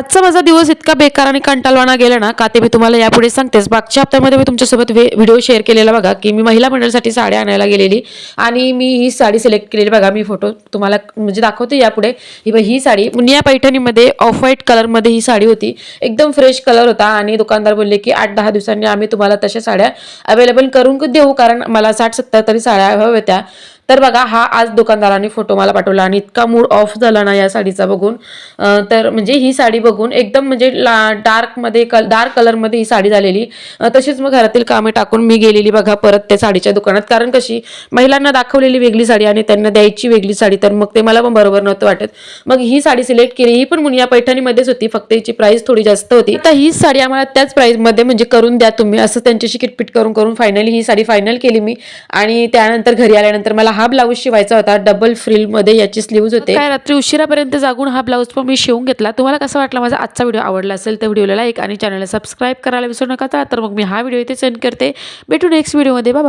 आजचा माझा दिवस इतका बेकार आणि कंटाळवाणा गेला ना का ते मी तुम्हाला यापुढे सांगतेच. मागच्या हप्त्यामध्ये मी तुमच्यासोबत वे व्हिडिओ शेअर केलेला बघा की मी महिला मंडळासाठी साड्या आणायला गेलेली आणि मी ही साडी सिलेक्ट केलेली बघा मी फोटो तुम्हाला म्हणजे दाखवते यापुढे. ही ही साडी मुनिया पैठणीमध्ये ऑफ व्हाईट कलरमध्ये ही साडी होती. एकदम फ्रेश कलर होता आणि दुकानदार बोलले की आठ दहा दिवसांनी आम्ही तुम्हाला तशा साड्या अवेलेबल करून देऊ कारण मला साठ सत्तर तरी साड्या हव्या होत्या. तर बघा हा आज दुकानदाराने फोटो मला पाठवला आणि इतका मूड ऑफ झाला ना या साडीचा बघून. तर म्हणजे ही साडी बघून एकदम म्हणजे ला डार्कमध्ये कल डार्क कलरमध्ये ही साडी झालेली. तशीच मग घरातील कामे टाकून मी गेलेली बघा परत त्या साडीच्या दुकानात. कारण कशी महिलांना दाखवलेली वेगळी साडी आणि त्यांना द्यायची वेगळी साडी तर मग ते मला पण बरोबर नव्हतं वाटत. मग ही साडी सिलेक्ट केली ही पण मुनिया पैठणीमध्येच होती फक्त हिची प्राइस थोडी जास्त होती. तर ही साडी आम्हाला त्याच प्राईजमध्ये म्हणजे करून द्या तुम्ही असं त्यांच्याशी किटपिट करून करून फायनली ही साडी फायनल केली मी. आणि त्यानंतर घरी आल्यानंतर मला हा ब्लाऊज शिवायचा होता डबल फ्रिलमध्ये याची स्लीव्ज होते. काय रात्री उशिरापर्यंत जागून हा ब्लाऊज पण मी शिवून घेतला. तुम्हाला कसं वाटला? माझा आजचा व्हिडिओ आवडला असेल तर व्हिडिओला लाईक आणि चॅनलला सबस्क्राईब करायला विसरू नका. तर मग मी हा व्हिडिओ इथे सेंड करते. भेटू नेक्स्ट व्हिडिओमध्ये बाय